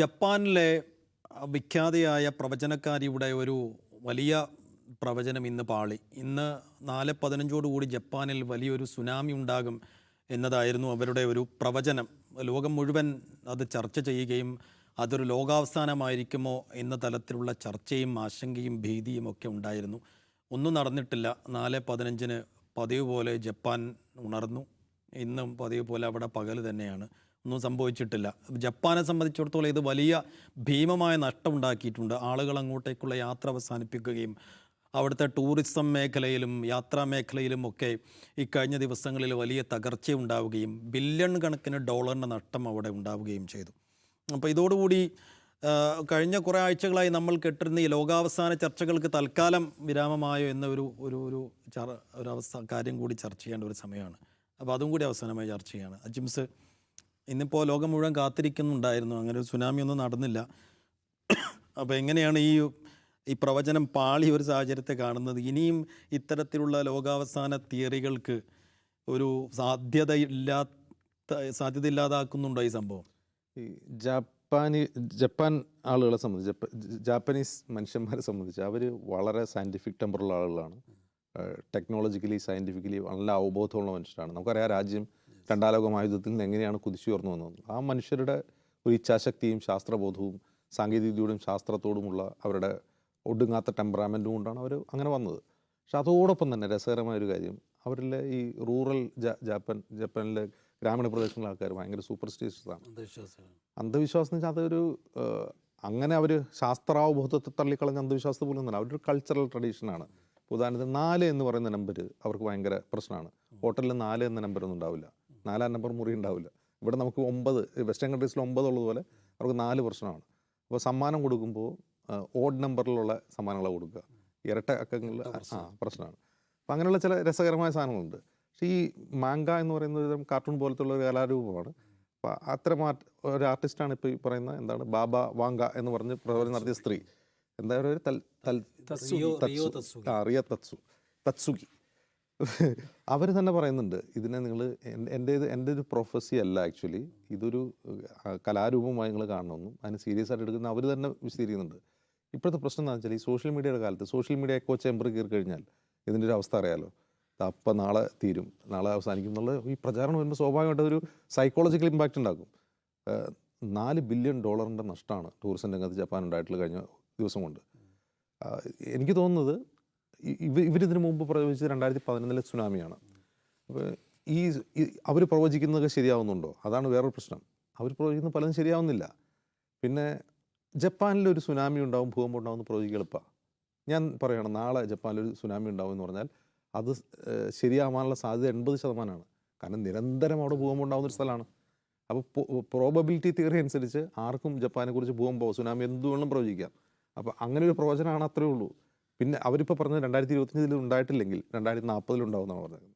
ജപ്പാനിലെ വിഖ്യാതയായ പ്രവചനക്കാരിയുടെ ഒരു വലിയ പ്രവചനം ഇന്ന് പാളി. ഇന്ന് നാല് പതിനഞ്ചോടുകൂടി ജപ്പാനിൽ വലിയൊരു സുനാമി ഉണ്ടാകും എന്നതായിരുന്നു അവരുടെ ഒരു പ്രവചനം. ലോകം മുഴുവൻ അത് ചർച്ച ചെയ്യുകയും അതൊരു ലോകാവസാനമായിരിക്കുമോ എന്ന തലത്തിലുള്ള ചർച്ചയും ആശങ്കയും ഭീതിയും ഒക്കെ ഉണ്ടായിരുന്നു. ഒന്നും നടന്നിട്ടില്ല. നാല് പതിനഞ്ചിന് പതിവ് പോലെ ജപ്പാൻ ഉണർന്നു. ഇന്നും പതിവ് പോലെ അവിടെ പകൽ തന്നെയാണ്. ഒന്നും സംഭവിച്ചിട്ടില്ല. ജപ്പാനെ സംബന്ധിച്ചിടത്തോളം ഇത് വലിയ ഭീമമായ നഷ്ടം ഉണ്ടാക്കിയിട്ടുണ്ട് ആളുകൾ അങ്ങോട്ടേക്കുള്ള യാത്ര അവസാനിപ്പിക്കുകയും അവിടുത്തെ ടൂറിസം മേഖലയിലും യാത്രാ മേഖലയിലും ഒക്കെ ഇക്കഴിഞ്ഞ കഴിഞ്ഞ ദിവസങ്ങളിൽ വലിയ തകർച്ച ഉണ്ടാവുകയും ബില്യൺ കണക്കിന് ഡോളറിന്റെ നഷ്ടം അവിടെ ഉണ്ടാവുകയും ചെയ്തു. അപ്പോൾ ഇതോടുകൂടി കഴിഞ്ഞ കുറേ ആഴ്ചകളായി നമ്മൾ കെട്ടിരുന്ന ഈ ലോകാവസാന ചർച്ചകൾക്ക് തൽക്കാലം വിരാമമായോ എന്ന ഒരു ഒരു ഒരു ചർ ഒരു അവസ്ഥ കാര്യം കൂടി ചർച്ച ചെയ്യേണ്ട ഒരു സമയമാണ്. അപ്പോൾ അതും കൂടി അവസാനമായി ചർച്ച ചെയ്യാണ്. അജിംസ് ഇന്നിപ്പോൾ ലോകം മുഴുവൻ കാത്തിരിക്കുന്നുണ്ടായിരുന്നു. അങ്ങനെ ഒരു സുനാമി ഒന്നും നടന്നില്ല. അപ്പോൾ എങ്ങനെയാണ് ഈ ഈ പ്രവചനം പാളി ഒരു സാഹചര്യത്തെ കാണുന്നത്? ഇനിയും ഇത്തരത്തിലുള്ള ലോകാവസാന തിയറികൾക്ക് ഒരു സാധ്യതയില്ലാത്ത സാധ്യത ഇല്ലാതാക്കുന്നുണ്ടോ ഈ സംഭവം? ഈ ജപ്പാനി ജപ്പാൻ ആളുകളെ സംബന്ധിച്ച് ജാപ്പനീസ് മനുഷ്യന്മാരെ സംബന്ധിച്ച് അവർ വളരെ സയന്റിഫിക് ടെമ്പറുള്ള ആളുകളാണ്. ടെക്നോളജിക്കലി സയന്റിഫിക്കലി നല്ല അവബോധമുള്ള മനുഷ്യരാണ്. നമുക്കറിയാം രാജ്യം രണ്ടാം ലോക നിന്ന് എങ്ങനെയാണ് കുതിച്ചുയർന്നു വന്നത്? ആ മനുഷ്യരുടെ ഒരു ഇച്ഛാശക്തിയും ശാസ്ത്രബോധവും സാങ്കേതികതയോടും ശാസ്ത്രത്തോടുമുള്ള അവരുടെ ഒടുങ്ങാത്ത ടെമ്പറാമെന്റും കൊണ്ടാണ് അവർ അങ്ങനെ വന്നത്. പക്ഷെ അതോടൊപ്പം തന്നെ രസകരമായൊരു കാര്യം അവരിലെ ഈ റൂറൽ ജാ- ജാപ്പാൻ ജപ്പാനിലെ ഗ്രാമീണ പ്രദേശങ്ങളിലെ ആൾക്കാർ ഭയങ്കര സൂപ്പർസ്റ്റീഷ്യസാണ്. അന്ധവിശ്വാസം എന്ന് വെച്ചാൽ അതൊരു അങ്ങനെ അവർ ശാസ്ത്രാവബോധത്തെ തള്ളിക്കളഞ്ഞ അന്ധവിശ്വാസത്തെ പോലും തന്നെ അവരൊരു കൾച്ചറൽ ട്രഡീഷനാണ് ഉദാഹരണത്തിന് നാല് എന്ന് പറയുന്ന നമ്പർ അവർക്ക് ഭയങ്കര പ്രശ്നമാണ്. ഹോട്ടലിൽ നാല് എന്ന നമ്പർ ഒന്നും ഉണ്ടാവില്ല. നാലാം നമ്പർ മുറി ഉണ്ടാവില്ല. ഇവിടെ നമുക്ക് ഒമ്പത് വെസ്റ്റേൺ കൺട്രീസിൽ ഒമ്പത് ഉള്ളതുപോലെ അവർക്ക് നാല് പ്രശ്നമാണ്. അപ്പോൾ സമ്മാനം കൊടുക്കുമ്പോൾ ഓഡ് നമ്പറിലുള്ള സമ്മാനങ്ങളാണ് കൊടുക്കുക. ഇരട്ട അക്കങ്ങളിൽ ആ പ്രശ്നമാണ്. അപ്പോൾ അങ്ങനെയുള്ള ചില രസകരമായ സാധനങ്ങളുണ്ട്. പക്ഷേ ഈ മാങ്ക എന്ന് പറയുന്ന ഒരു കാർട്ടൂൺ പോലത്തുള്ള ഒരു കലാരൂപമാണ്. അപ്പോൾ അത്തരം ആർട്ട് ഒരു ആർട്ടിസ്റ്റാണ് ഇപ്പോൾ ഈ പറയുന്ന എന്താണ് ബാബ വാങ്ക എന്ന് പറഞ്ഞ് പ്രവചനം നടത്തിയ സ്ത്രീ. എന്തായാലും ഒരു തൽ തൽ റിയ തത്സു തത്സുഗി. ആ റിയ തത്സു തത്സുഗി അവർ തന്നെ പറയുന്നുണ്ട് ഇതിനെ നിങ്ങൾ എന്റെ ഇത് എന്റെ ഒരു പ്രൊഫസി അല്ല ആക്ച്വലി ഇതൊരു കലാരൂപമായി നിങ്ങൾ കാണണമെന്നും അതിന് സീരിയസ് ആയിട്ട് എടുക്കുന്ന അവർ തന്നെ വിശദീകരിക്കുന്നുണ്ട്. ഇപ്പോഴത്തെ പ്രശ്നം എന്താണെന്ന് വെച്ചാൽ ഈ സോഷ്യൽ മീഡിയയുടെ കാലത്ത് സോഷ്യൽ മീഡിയ എക്കോ ചേമ്പർ കയറി കഴിഞ്ഞാൽ ഇതിന്റെ ഒരു അവസ്ഥ അറിയാലോ? അപ്പം നാളെ തീരും നാളെ അവസാനിക്കും എന്നുള്ള ഈ പ്രചാരണം വരുമ്പോൾ സ്വാഭാവികമായിട്ട് ഒരു സൈക്കോളജിക്കൽ ഇമ്പാക്റ്റ് ഉണ്ടാക്കും. നാല് ബില്യൺ ഡോളറിന്റെ നഷ്ടമാണ് ടൂറിസം രംഗത്ത് ജപ്പാൻ ഉണ്ടായിട്ടുള്ള കഴിഞ്ഞ ദിവസം കൊണ്ട്. എനിക്ക് തോന്നുന്നത് ഇവരിതിനു മുമ്പ് പ്രവചിച്ചത് രണ്ടായിരത്തി പതിനൊന്നിലെ സുനാമിയാണ്. അപ്പോൾ ഈ അവർ പ്രവചിക്കുന്നതൊക്കെ ശരിയാവുന്നുണ്ടോ? അതാണ് വേറൊരു പ്രശ്നം. അവർ പ്രവചിക്കുന്ന പലതും ശരിയാവുന്നില്ല. പിന്നെ ജപ്പാനിലൊരു സുനാമി ഉണ്ടാവും ഭൂകമ്പം ഉണ്ടാവും എന്ന് പ്രവചിക്കുക എളുപ്പമാണ് ഞാൻ പറയണം നാളെ ജപ്പാനിലൊരു സുനാമി ഉണ്ടാവും എന്ന് പറഞ്ഞാൽ അത് ശരിയാവാനുള്ള സാധ്യത എൺപത് ശതമാനമാണ്. കാരണം നിരന്തരം അവിടെ ഭൂകമ്പം ഉണ്ടാകുന്ന ഒരു സ്ഥലമാണ്. അപ്പോൾ പ്രോബബിലിറ്റി തിയറി അനുസരിച്ച് ആർക്കും ജപ്പാനെക്കുറിച്ച് ഭൂകമ്പോ സുനാമി എന്തുവേണം പ്രവചിക്കാം. അപ്പോൾ അങ്ങനെ ഒരു പ്രവചനമാണ് അത്രയേ ഉള്ളൂ. പിന്നെ അവരിപ്പോൾ പറഞ്ഞത് രണ്ടായിരത്തി ഇരുപത്തഞ്ചിൽ ഉണ്ടായിട്ടില്ലെങ്കിൽ രണ്ടായിരത്തി നാൽപ്പതിൽ ഉണ്ടാവുമെന്നാണ് പറഞ്ഞത്.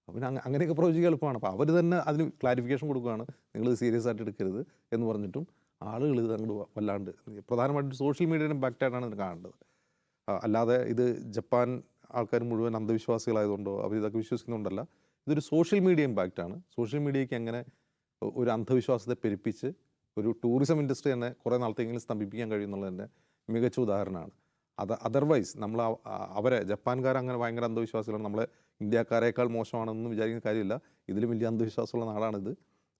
അപ്പോൾ പിന്നെ അങ്ങനെയൊക്കെ പ്രവചിക്കുക എളുപ്പമാണ്. അപ്പോൾ അവർ തന്നെ അതിന് ക്ലാരിഫിക്കേഷൻ കൊടുക്കുകയാണ്. നിങ്ങൾ സീരിയസ് ആയിട്ട് എടുക്കരുത് എന്ന് പറഞ്ഞിട്ടും ആളുകൾ ഇത് അങ്ങോട്ട് വല്ലാണ്ട് പ്രധാനമായിട്ടും സോഷ്യൽ മീഡിയയുടെ ഇമ്പാക്റ്റായിട്ടാണ് ഇത് കാണേണ്ടത്. അല്ലാതെ ഇത് ജപ്പാൻ ആൾക്കാർ മുഴുവൻ അന്ധവിശ്വാസികളായതുകൊണ്ടോ അവർ ഇതൊക്കെ വിശ്വസിക്കുന്നുണ്ടല്ല ഇതൊരു സോഷ്യൽ മീഡിയ ഇമ്പാക്റ്റാണ് സോഷ്യൽ മീഡിയയ്ക്ക് എങ്ങനെ ഒരു അന്ധവിശ്വാസത്തെ പെരുപ്പിച്ച് ഒരു ടൂറിസം ഇൻഡസ്ട്രി തന്നെ കുറേ നാളത്തെങ്കിലും സ്തംഭിപ്പിക്കാൻ കഴിയുന്നുള്ളതിന്റെ മികച്ച ഉദാഹരണമാണ്. അത് അതർവൈസ് നമ്മൾ അവരെ ജപ്പാൻകാർ അങ്ങനെ ഭയങ്കര അന്ധവിശ്വാസികളാണ്. നമ്മളെ ഇന്ത്യക്കാരേക്കാൾ മോശമാണെന്ന് വിചാരിക്കുന്ന കാര്യമില്ല. ഇതിലും വലിയ അന്ധവിശ്വാസമുള്ള നാടാണിത്.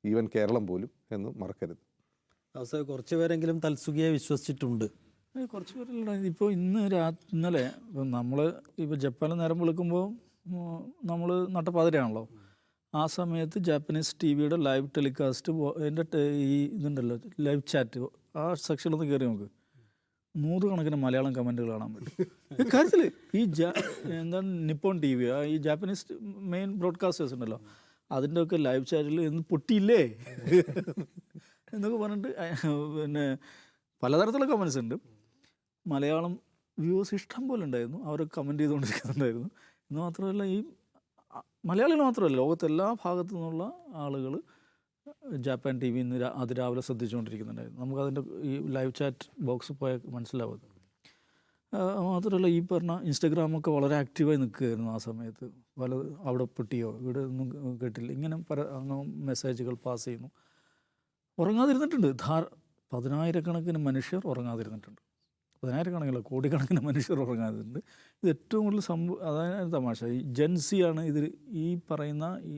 ഈവൻ കേരളം പോലും എന്ന് മറക്കരുത്. അവസാനം കുറച്ച് പേരെങ്കിലും തൽസുഖിയെ വിശ്വസിച്ചിട്ടുണ്ട്. കുറച്ച് പേരല്ല ഇപ്പോൾ ഇന്ന് രാ ഇന്നലെ ഇപ്പം നമ്മൾ ഇപ്പോൾ ജപ്പാനിൽ നേരം വിളിക്കുമ്പോൾ നമ്മൾ നട്ടപ്പാതിരയാണല്ലോ. ആ സമയത്ത് ജാപ്പനീസ് ടി വിയുടെ ലൈവ് ടെലികാസ്റ്റ് എന്റെ ഈ ഇതുണ്ടല്ലോ ലൈവ് ചാറ്റ് ആ സെക്ഷനിൽ കയറി നോക്ക്. നൂറുകണക്കിന് മലയാളം കമന്റുകൾ കാണാൻ പറ്റും. കാര്യത്തിൽ ഈ ജാ എന്താണ് നിപ്പോൺ ടി വി ഈ ജാപ്പനീസ് മെയിൻ ബ്രോഡ്കാസ്റ്റേഴ്സ് ഉണ്ടല്ലോ അതിന്റെ ഒക്കെ ലൈവ് ചാറ്റിൽ എന്ന് പൊട്ടിയില്ലേ? എന്നൊക്കെ പറഞ്ഞിട്ട് പിന്നെ പലതരത്തിലുള്ള കമൻസ് ഉണ്ട്. മലയാളം വ്യൂവേഴ്സ് ഇഷ്ടം പോലെ ഉണ്ടായിരുന്നു. അവരൊക്കെ കമന്റ് ചെയ്തുകൊണ്ടിരിക്കുന്നുണ്ടായിരുന്നു. എന്ന് മാത്രമല്ല ഈ മലയാളികൾ മാത്രമല്ല ലോകത്തെല്ലാ ഭാഗത്തു നിന്നുള്ള ആളുകൾ ജാപ്പാൻ ടി വി ഇന്ന് അതിരാവിലെ ശ്രദ്ധിച്ചുകൊണ്ടിരിക്കുന്നുണ്ടായിരുന്നു. നമുക്കതിന്റെ ഈ ലൈവ് ചാറ്റ് ബോക്സ് പോയാൽ മനസ്സിലാവും. മാത്രമല്ല ഈ പറഞ്ഞ ഇൻസ്റ്റഗ്രാമൊക്കെ വളരെ ആക്റ്റീവായി നിൽക്കുകയായിരുന്നു ആ സമയത്ത്. പല അവിടെ പൊട്ടിയോ ഇവിടെ ഒന്നും കേട്ടില്ല. ഇങ്ങനെ പല മെസ്സേജുകൾ പാസ് ചെയ്യുന്നു. ഉറങ്ങാതിരുന്നിട്ടുണ്ട്. ധാർ പതിനായിരക്കണക്കിന് മനുഷ്യർ ഉറങ്ങാതിരുന്നിട്ടുണ്ട്. പതിനായിരക്കണക്കിന് കോടിക്കണക്കിന് മനുഷ്യർ ഉറങ്ങാതിരുന്നുണ്ട് ഇത് ഏറ്റവും കൂടുതൽ സംഭവം അതായത് തമാശ. ഈ ജെൻസിയാണ് ഇതിൽ ഈ പറയുന്ന ഈ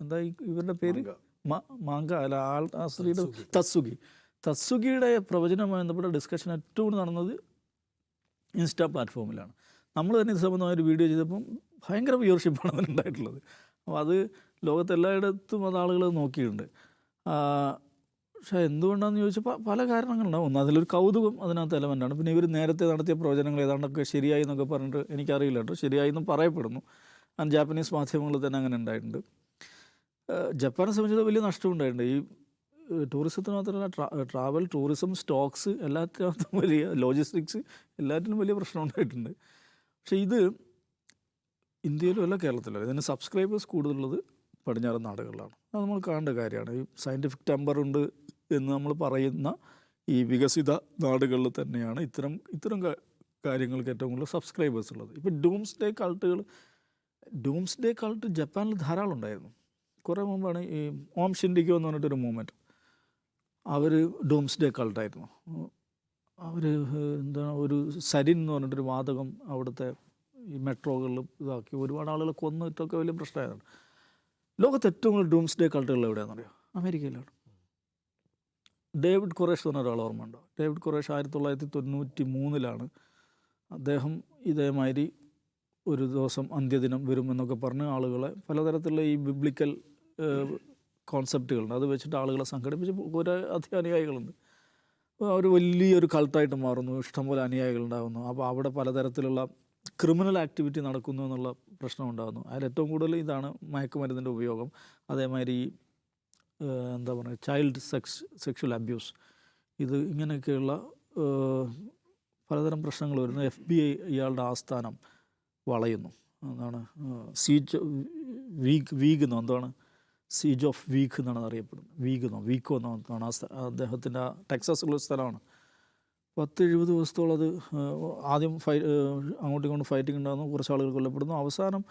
എന്താ ഇവരുടെ പേര്? മാങ്ക അല്ല ആൾ ആ സ്ത്രീയുടെ തത്സുഗി തത്സുഗിയുടെ പ്രവചനവുമായി ബന്ധപ്പെട്ട ഡിസ്കഷൻ ഏറ്റവും കൂടുതൽ നടന്നത് ഇൻസ്റ്റാ പ്ലാറ്റ്ഫോമിലാണ്. നമ്മൾ തന്നെ ഇത് സംബന്ധമായ ഒരു വീഡിയോ ചെയ്തപ്പം ഭയങ്കര വ്യൂവർഷിപ്പാണ് അതിനുണ്ടായിട്ടുള്ളത് അപ്പോൾ അത് ലോകത്തെല്ലായിടത്തും അത് ആളുകൾ നോക്കിയിട്ടുണ്ട്. പക്ഷേ എന്തുകൊണ്ടാണെന്ന് ചോദിച്ചാൽ പല കാരണങ്ങളുണ്ടാവും. ഒന്ന് അതിലൊരു കൗതുകം അതിനകത്ത് എലമെന്റാണ് പിന്നെ ഇവർ നേരത്തെ നടത്തിയ പ്രവചനങ്ങൾ ഏതാണ്ടൊക്കെ ശരിയായി എന്നൊക്കെ പറഞ്ഞിട്ട് എനിക്കറിയില്ല കേട്ടോ. ശരിയായി എന്നും പറയപ്പെടുന്നു. ജാപ്പനീസ് മാധ്യമങ്ങളിൽ തന്നെ അങ്ങനെ ഉണ്ടായിട്ടുണ്ട്. ജപ്പാനെ സംബന്ധിച്ച് വലിയ നഷ്ടമുണ്ടായിട്ടുണ്ട്. ഈ ടൂറിസത്തിന് മാത്രമല്ല ട്രാ ട്രാവൽ ടൂറിസം സ്റ്റോക്സ് എല്ലാത്തിനകത്തും വലിയ ലോജിസ്റ്റിക്സ് എല്ലാറ്റിനും വലിയ പ്രശ്നം ഉണ്ടായിട്ടുണ്ട്. പക്ഷേ ഇത് ഇന്ത്യയിലും അല്ല കേരളത്തിലും ഇതിന് സബ്സ്ക്രൈബേഴ്സ് കൂടുതലുള്ളത് പടിഞ്ഞാറൻ നാടുകളിലാണ്. അത് നമ്മൾ കാണേണ്ട കാര്യമാണ്. ഈ സയന്റിഫിക് ടെമ്പർ ഉണ്ട് എന്ന് നമ്മൾ പറയുന്ന ഈ വികസിത നാടുകളിൽ തന്നെയാണ് ഇത്തരം ഇത്തരം കാര്യങ്ങൾക്ക് ഏറ്റവും കൂടുതൽ സബ്സ്ക്രൈബേഴ്സ് ഉള്ളത്. ഇപ്പം ഡൂംസ് ഡേ കൾട്ടുകൾ ഡൂംസ് ഡേ കൾട്ട് ജപ്പാനിൽ ധാരാളം ഉണ്ടായിരുന്നു. കുറേ മുമ്പാണ് ഈ ഓം ഷിൻഡിക്കോ എന്ന് പറഞ്ഞിട്ടൊരു മൂവ്മെന്റ്. അവർ ഡൂംസ് ഡേ കൾട്ടായിരുന്നു അവർ എന്താണ് ഒരു സരിൻ എന്ന് പറഞ്ഞിട്ടൊരു വാതകം അവിടുത്തെ ഈ മെട്രോകളിലും ഇതാക്കി. ഒരുപാട് ആളുകൾ കൊന്നിട്ടൊക്കെ വലിയ പ്രശ്നമായതാണ്. ലോകത്ത് ഏറ്റവും കൂടുതൽ ഡൂംസ് ഡേ കൾട്ടുകൾ എവിടെയാണെന്നറിയോ? അമേരിക്കയിലാണ്. ഡേവിഡ് കുറേഷ് എന്ന് ഒരാൾ ഓർമ്മ ഉണ്ടോ? ഡേവിഡ് കുറേഷ് ആയിരത്തി തൊള്ളായിരത്തി തൊണ്ണൂറ്റി മൂന്നിലാണ് അദ്ദേഹം ഇതേമാതിരി ഒരു ദിവസം അന്ത്യദിനം വരുമെന്നൊക്കെ പറഞ്ഞ് ആളുകളെ പലതരത്തിലുള്ള ഈ ബിബ്ലിക്കൽ കോൺസെപ്റ്റുകളുണ്ട് അത് വെച്ചിട്ട് ആളുകളെ സംഘടിപ്പിച്ച് കുറേ അധികം അനുയായികളുണ്ട് അപ്പോൾ അവർ വലിയൊരു കൾട്ടായിട്ട് മാറുന്നു. ഇഷ്ടംപോലെ അനുയായികളുണ്ടാകുന്നു അപ്പോൾ അവിടെ പലതരത്തിലുള്ള ക്രിമിനൽ ആക്ടിവിറ്റി നടക്കുന്നു എന്നുള്ള പ്രശ്നം ഉണ്ടാകുന്നു. അതിൽ ഏറ്റവും കൂടുതൽ ഇതാണ് മയക്കുമരുന്നിന്റെ ഉപയോഗം. അതേമാതിരി എന്താ പറയുക ചൈൽഡ് സെക്സ് സെക്ഷൽ അബ്യൂസ് ഇത് ഇങ്ങനെയൊക്കെയുള്ള പലതരം പ്രശ്നങ്ങൾ വരുന്നു. എഫ് ബി ഐ ഇയാളുടെ ആസ്ഥാനം വളയുന്നു. എന്താണ് സീറ്റ് വീക്ക് വീഗ് എന്നോ എന്താണ്? സീജ് ഓഫ് വീക്ക് എന്നാണ് അറിയപ്പെടുന്നത്. വീക്ക് എന്നോ വീക്കോ എന്നോ എന്നാണ് ആ അദ്ദേഹത്തിന്റെ ടെക്സാസിലുള്ള സ്ഥലമാണ്. പത്ത് എഴുപത് ദിവസത്തോളം അത് ആദ്യം ഫൈ അങ്ങോട്ടും ഇങ്ങോട്ടും ഫൈറ്റിംഗ് ഉണ്ടാകുന്നു. കുറച്ച് ആളുകൾ കൊല്ലപ്പെടുന്നു. അവസാനം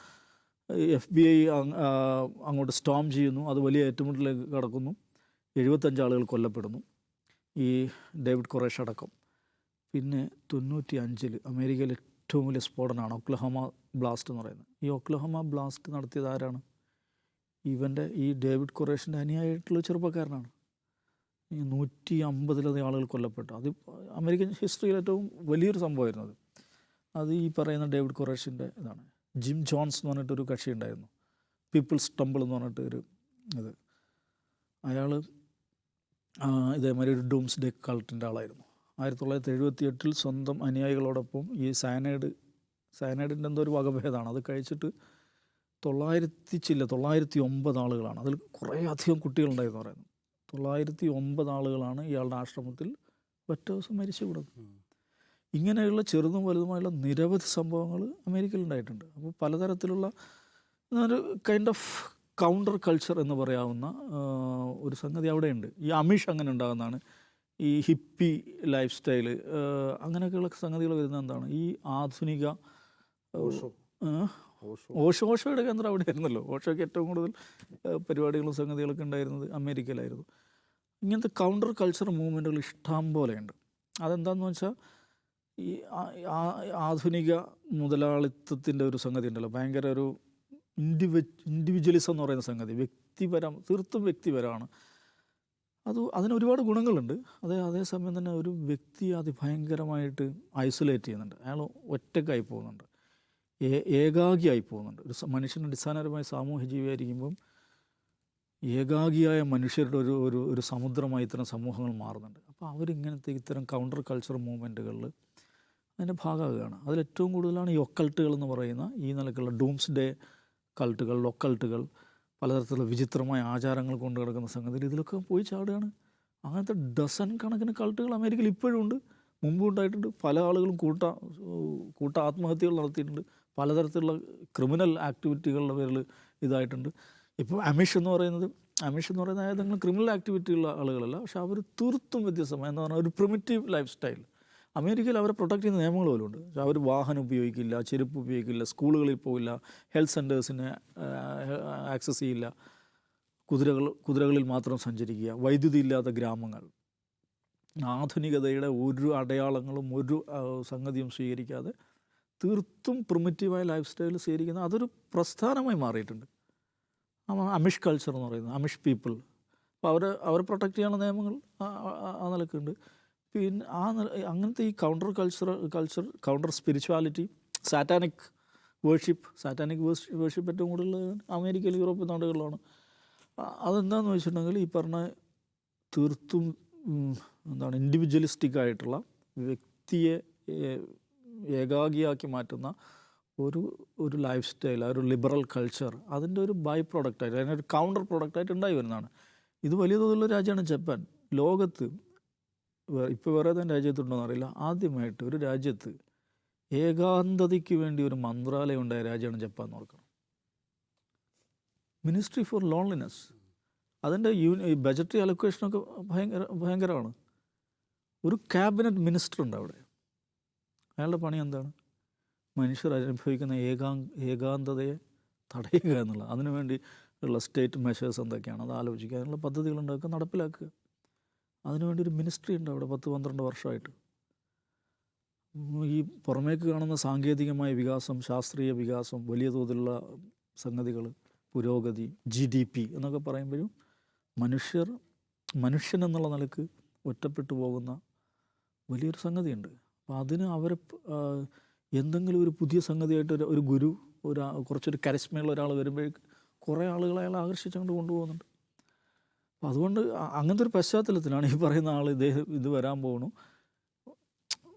എഫ് ബി ഐ അങ്ങോട്ട് സ്റ്റോം ചെയ്യുന്നു. അത് വലിയ ഏറ്റുമുട്ടലിലേക്ക് കടക്കുന്നു. എഴുപത്തഞ്ച് ആളുകൾ കൊല്ലപ്പെടുന്നു. ഈ ഡേവിഡ് കൊറേഷ് അടക്കം. പിന്നെ തൊണ്ണൂറ്റി അഞ്ചിൽ അമേരിക്കയിലെ ഏറ്റവും വലിയ സ്ഫോടനമാണ് ഒക്ലഹോമ ബ്ലാസ്റ്റ് എന്ന് പറയുന്നത്. ഈ ഒക്ലഹോമ ബ്ലാസ്റ്റ് നടത്തിയത് ആരാണ്? ഇവന്റെ ഈ ഡേവിഡ് കൊറേഷിന്റെ അനുയായിട്ടുള്ള ചെറുപ്പക്കാരനാണ്. നൂറ്റി അമ്പതിലധികം ആളുകൾ കൊല്ലപ്പെട്ടു. അത് അമേരിക്കൻ ഹിസ്റ്ററിയിൽ ഏറ്റവും വലിയൊരു സംഭവമായിരുന്നു അത്. അത് ഈ പറയുന്ന ഡേവിഡ് കൊറേഷിന്റെ ഇതാണ്. ജിം ജോൺസ് എന്ന് പറഞ്ഞിട്ടൊരു കക്ഷി ഉണ്ടായിരുന്നു. പീപ്പിൾസ് ടെമ്പിൾ എന്ന് പറഞ്ഞിട്ട് ഒരു ഇത്. അയാൾ ഇതേമാതിരി ഒരു ഡൂംസ് ഡേ കൾട്ടിന്റെ ആളായിരുന്നു. ആയിരത്തി തൊള്ളായിരത്തി എഴുപത്തി എട്ടിൽ സ്വന്തം അനുയായികളോടൊപ്പം ഈ സയനൈഡ് സയനൈഡിന്റെ എന്തോ ഒരു വകഭേദമാണ്. അത് കഴിച്ചിട്ട് തൊള്ളായിരത്തി ചില്ല തൊള്ളായിരത്തി ഒമ്പത് ആളുകളാണ്. അതിൽ കുറേ അധികം കുട്ടികളുണ്ടായിരുന്നു പറയുന്നു. തൊള്ളായിരത്തി ഒമ്പത് ആളുകളാണ് ഇയാളുടെ ആശ്രമത്തിൽ ഒറ്റ ദിവസം മരിച്ചു കിടന്നത്. ഇങ്ങനെയുള്ള ചെറുതും വലുതുമായുള്ള നിരവധി സംഭവങ്ങൾ അമേരിക്കയിൽ ഉണ്ടായിട്ടുണ്ട്. അപ്പോൾ പലതരത്തിലുള്ള ഒരു കൈൻഡ് ഓഫ് കൗണ്ടർ കൾച്ചർ എന്ന് പറയാവുന്ന ഒരു സംഗതി അവിടെയുണ്ട്. ഈ അമിഷ് അങ്ങനെ ഉണ്ടാകുന്നതാണ്. ഈ ഹിപ്പി ലൈഫ് സ്റ്റൈൽ അങ്ങനെയൊക്കെയുള്ള സംഗതികൾ വരുന്നത് എന്താണ്? ഈ ആധുനിക ഓഷോ. ഓഷോയുടെ കേന്ദ്രം അവിടെ ആയിരുന്നല്ലോ ഓഷോയ്ക്ക് ഏറ്റവും കൂടുതൽ പരിപാടികളും സംഗതികളൊക്കെ ഉണ്ടായിരുന്നത് അമേരിക്കയിലായിരുന്നു. ഇങ്ങനത്തെ കൗണ്ടർ കൾച്ചർ മൂവ്മെന്റുകൾ ഇഷ്ടം പോലെയുണ്ട്. അതെന്താണെന്ന് വെച്ചാൽ ഈ ആധുനിക മുതലാളിത്തത്തിന്റെ ഒരു സംഗതി ഉണ്ടല്ലോ. ഭയങ്കര ഒരു ഇൻഡിവി ഇൻഡിവിജ്വലിസം എന്ന് പറയുന്ന സംഗതി. വ്യക്തിപരം തീർത്തും വ്യക്തിപരമാണ്. അത് അതിന് ഒരുപാട് ഗുണങ്ങളുണ്ട്. അതേ അതേസമയം തന്നെ ഒരു വ്യക്തി അതിഭയങ്കരമായിട്ട് ഐസൊലേറ്റ് ചെയ്യുന്നുണ്ട്. അയാൾ ഒറ്റക്കായി പോകുന്നുണ്ട്. ഏകാഗിയായി പോകുന്നുണ്ട്. ഒരു മനുഷ്യൻ അടിസ്ഥാനപരമായി സാമൂഹ്യ ജീവിയായിരിക്കുമ്പം ഏകാഗിയായ മനുഷ്യരുടെ ഒരു ഒരു ഒരു സമുദ്രമായി ഇത്തരം സമൂഹങ്ങൾ മാറുന്നുണ്ട്. അപ്പോൾ അവരിങ്ങനത്തെ ഇത്തരം കൗണ്ടർ കൾച്ചർ മൂവ്മെന്റുകളിൽ അതിന്റെ ഭാഗമാകുകയാണ്. അതിലേറ്റവും കൂടുതലാണ് ഈ ഒക്കൾട്ടുകൾ എന്ന് പറയുന്ന ഈ നിലക്കുള്ള ഡൂംസ് ഡേ കൾട്ടുകൾ ലൊക്കൾട്ടുകൾ പലതരത്തിലുള്ള വിചിത്രമായ ആചാരങ്ങൾ കൊണ്ട് കിടക്കുന്ന സംഗതിയിൽ ഇതിലൊക്കെ പോയി ചാടുകയാണ്. അങ്ങനത്തെ ഡസൻ കണക്കിന് കൾട്ടുകൾ അമേരിക്കയിൽ ഇപ്പോഴും ഉണ്ട്. മുമ്പും ഉണ്ടായിട്ടുണ്ട്. പല ആളുകളും കൂട്ട കൂട്ട ആത്മഹത്യകൾ നടത്തിയിട്ടുണ്ട്. പലതരത്തിലുള്ള ക്രിമിനൽ ആക്ടിവിറ്റികളുടെ പേരിൽ ഇതായിട്ടുണ്ട്. ഇപ്പോൾ അമിഷ് എന്ന് പറയുന്നത് അമിഷ് എന്ന് പറയുന്നത് ഏതെങ്കിലും ക്രിമിനൽ ആക്ടിവിറ്റിയുള്ള ആളുകളല്ല പക്ഷെ അവർ തീർത്തും വ്യത്യസ്തമായ എന്ന് പറഞ്ഞാൽ ഒരു പ്രിമിറ്റീവ് ലൈഫ് സ്റ്റൈൽ. അമേരിക്കയിൽ അവരെ പ്രൊട്ടക്ട് ചെയ്യുന്ന നിയമങ്ങൾ പോലും ഉണ്ട്. പക്ഷെ അവർ വാഹനം ഉപയോഗിക്കില്ല ചെരുപ്പ് ഉപയോഗിക്കില്ല സ്കൂളുകളിൽ പോകില്ല ഹെൽത്ത് സെന്റേഴ്സിന് ആക്സസ് ചെയ്യില്ല കുതിരകൾ കുതിരകളിൽ മാത്രം സഞ്ചരിക്കുക വൈദ്യുതി ഇല്ലാത്ത ഗ്രാമങ്ങൾ. ആധുനികതയുടെ ഒരു അടയാളങ്ങളും ഒരു സംഗതിയും സ്വീകരിക്കാതെ തീർത്തും പ്രിമിറ്റീവായ ലൈഫ് സ്റ്റൈൽ സ്വീകരിക്കുന്ന അതൊരു പ്രസ്ഥാനമായി മാറിയിട്ടുണ്ട്. അമിഷ് കൾച്ചർ എന്ന് പറയുന്നത് അമിഷ് പീപ്പിൾ അപ്പോൾ അവർ അവരെ പ്രൊട്ടക്റ്റ് ചെയ്യാനുള്ള നിയമങ്ങൾ ആ- നിലക്കുണ്ട് പിന്നെ ആ നില അങ്ങനത്തെ ഈ counter culture culture counter spirituality satanic worship satanic worship ഏറ്റവും കൂടുതൽ അമേരിക്കയിൽ യൂറോപ്യൻ നാടുകളിലാണ്. അതെന്താണെന്ന് വെച്ചിട്ടുണ്ടെങ്കിൽ ഈ പറഞ്ഞ തീർത്തും എന്താണ് ഇൻഡിവിജ്വലിസ്റ്റിക് ആയിട്ടുള്ള വ്യക്തിയെ ഏകാഗിയാക്കി മാറ്റുന്ന ഒരു ഒരു ലൈഫ് സ്റ്റൈൽ ഒരു ലിബറൽ കൾച്ചർ അതിന്റെ ഒരു ബൈ പ്രോഡക്റ്റായിട്ട് അതിനൊരു കൗണ്ടർ പ്രോഡക്റ്റായിട്ട് ഉണ്ടായി വരുന്നതാണ്. ഇത് വലിയ തോതിലുള്ള രാജ്യമാണ് ജപ്പാൻ. ലോകത്ത് ഇപ്പോൾ വേറെ ഏതെങ്കിലും രാജ്യത്തുണ്ടോ അറിയില്ല. ആദ്യമായിട്ട് ഒരു രാജ്യത്ത് ഏകാന്തതയ്ക്ക് വേണ്ടി ഒരു മന്ത്രാലയം ഉണ്ടായ രാജ്യമാണ് ജപ്പാൻ എന്ന് മിനിസ്ട്രി ഫോർ ലോൺലിനെസ് അതിന്റെ യൂ ബജറ്ററി അലൊക്കേഷനൊക്കെ ഭയങ്കര ഭയങ്കരമാണ്. ഒരു ക്യാബിനറ്റ് മിനിസ്റ്റർ ഉണ്ട് അവിടെ. അയാളുടെ പണി എന്താണ്? മനുഷ്യർ അനുഭവിക്കുന്ന ഏകാ ഏകാന്തതയെ തടയുക എന്നുള്ള അതിനുവേണ്ടി ഉള്ള സ്റ്റേറ്റ് മെഷേഴ്സ് എന്തൊക്കെയാണ്? അത് ആലോചിക്കുക. അതിനുള്ള പദ്ധതികൾ ഉണ്ടാക്കുക നടപ്പിലാക്കുക. അതിനുവേണ്ടി ഒരു മിനിസ്ട്രി ഉണ്ട് അവിടെ പത്ത് പന്ത്രണ്ട് വർഷമായിട്ട്. ഈ പുറമേക്ക് കാണുന്ന സാങ്കേതികമായ വികാസം ശാസ്ത്രീയ വികാസം വലിയ തോതിലുള്ള സംഗതികൾ പുരോഗതി ജി ഡി പി എന്നൊക്കെ പറയുമ്പോഴും മനുഷ്യർ മനുഷ്യൻ എന്നുള്ള നിലയ്ക്ക് ഒറ്റപ്പെട്ടു പോകുന്ന വലിയൊരു സംഗതിയുണ്ട്. അപ്പോൾ അതിന് അവർ എന്തെങ്കിലും ഒരു പുതിയ സംഗതിയായിട്ട് ഒരു ഗുരു ഒരു കുറച്ചൊരു കരസ്മയുള്ള ഒരാൾ വരുമ്പോഴേക്ക് കുറേ ആളുകളെ അയാൾ ആകർഷിച്ചുകൊണ്ട് കൊണ്ടുപോകുന്നുണ്ട്. അപ്പോൾ അതുകൊണ്ട് അങ്ങനത്തെ ഒരു പശ്ചാത്തലത്തിലാണ് ഈ പറയുന്ന ആൾ ഇദ്ദേഹം ഇത് വരാൻ പോകണു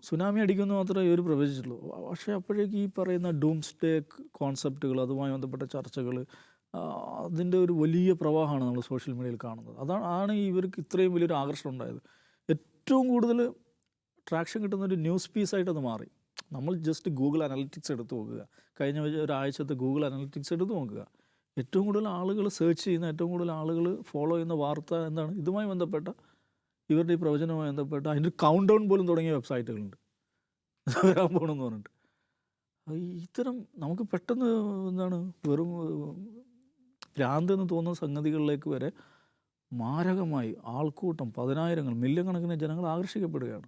സുനാമി അടിക്കുമെന്ന് മാത്രമേ ഇവർ പ്രവചിച്ചിട്ടുള്ളൂ. പക്ഷേ അപ്പോഴേക്ക് ഈ പറയുന്ന ഡൂം സ്റ്റേ കോൺസെപ്റ്റുകൾ അതുമായി ബന്ധപ്പെട്ട ചർച്ചകൾ അതിന്റെ ഒരു വലിയ പ്രവാഹമാണ് നമ്മൾ സോഷ്യൽ മീഡിയയിൽ കാണുന്നത്. അതാണ് ആണ് ഇവർക്ക് ഇത്രയും വലിയൊരു ആകർഷണം ഉണ്ടായത്. ഏറ്റവും കൂടുതൽ ട്രാക്ഷൻ കിട്ടുന്ന ഒരു ന്യൂസ് പീസായിട്ട് അത് മാറി. നമ്മൾ ജസ്റ്റ് ഗൂഗിൾ അനലിറ്റിക്സ് എടുത്ത് നോക്കുക. കഴിഞ്ഞ ഒരു- ഒരാഴ്ചത്തെ ഗൂഗിൾ അനലിറ്റിക്സ് എടുത്ത് നോക്കുക. ഏറ്റവും കൂടുതൽ ആളുകൾ സെർച്ച് ചെയ്യുന്ന ഏറ്റവും കൂടുതൽ ആളുകൾ ഫോളോ ചെയ്യുന്ന വാർത്ത എന്താണ്? ഇതുമായി ബന്ധപ്പെട്ട ഇവരുടെ ഈ പ്രവചനവുമായി ബന്ധപ്പെട്ട അതിന്റെ ഒരു കൗണ്ട് ഡൗൺ പോലും തുടങ്ങിയ വെബ്സൈറ്റുകളുണ്ട് വരാൻ പോകണമെന്ന് പറഞ്ഞിട്ട്. ഇത്തരം നമുക്ക് പെട്ടെന്ന് എന്താണ് വെറും ഭ്രാന്ത് എന്ന് തോന്നുന്ന സംഗതികളിലേക്ക് വരെ മാരകമായി ആൾക്കൂട്ടം പതിനായിരങ്ങൾ മില്യൺ കണക്കിന് ജനങ്ങൾ ആകർഷിക്കപ്പെടുകയാണ്.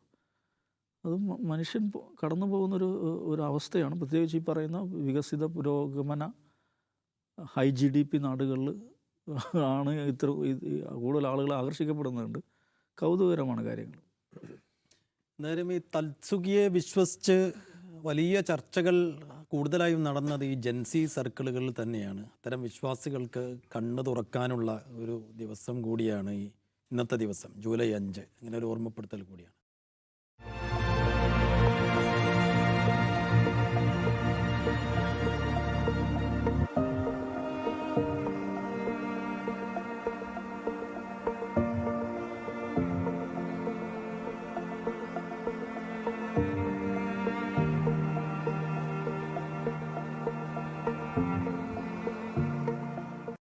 അത് മനുഷ്യൻ കടന്നു പോകുന്നൊരു ഒരു അവസ്ഥയാണ് പ്രത്യേകിച്ച് ഈ പറയുന്ന വികസിത പുരോഗമന ഹൈ ജി ഡി പി നാടുകളിൽ ആണ് ഇത്ര കൂടുതൽ ആളുകൾ ആകർഷിക്കപ്പെടുന്നുണ്ട്. കൗതുകകരമാണ് കാര്യങ്ങൾ. നേരം ഈ തൽസുഖിയെ വിശ്വസിച്ച് വലിയ ചർച്ചകൾ കൂടുതലായും നടന്നത് ഈ ജൻസി സർക്കിളുകളിൽ തന്നെയാണ്. അത്തരം വിശ്വാസികൾക്ക് കണ്ണു തുറക്കാനുള്ള ഒരു ദിവസം കൂടിയാണ് ഈ ഇന്നത്തെ ദിവസം ജൂലൈ അഞ്ച്. ഇങ്ങനെ ഒരു ഓർമ്മപ്പെടുത്തൽ കൂടിയാണ്.